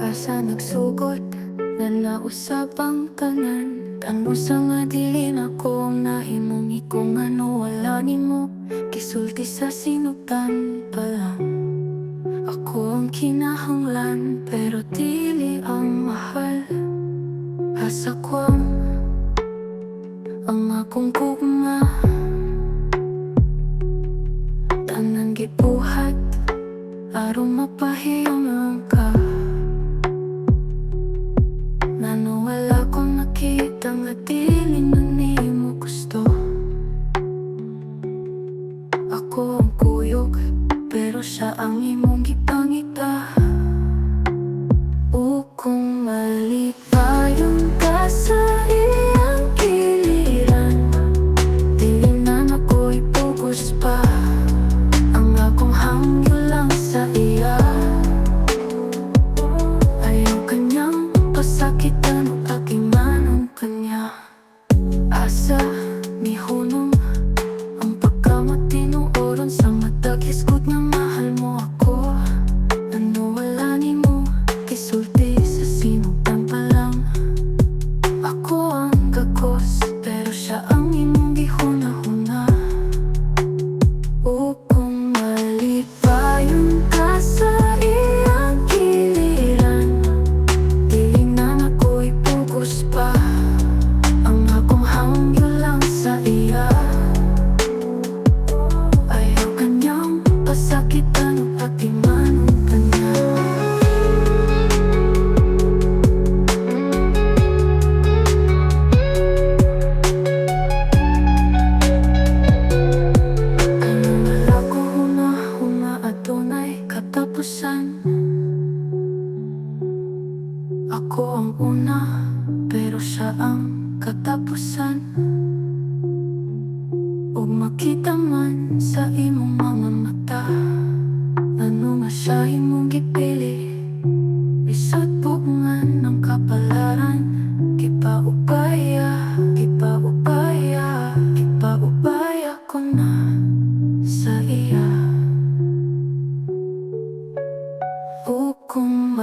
asa nagsugot na nausap ang tanan? Ano sa nga dili na ko ang nahimong ikong ano wala ni mo Kisulti sa sinutan pa lang. Ako ang kinahanglan pero dili ang mahal. Asa ko ang ang akong kugma Tanan gibuhat aron mapahiyong ka Ako ang kuyog pero siya ang imong gipangita O kung mali pa yung ka sa iyang giliran Dili na ako'y focus pa. Ang akong sa iya. Ayaw kanyang pasakitan o pakimanon kanya. Asa ni katapusan Ako ang una, pero siya ang katapusan. Ug makita man sa imong kung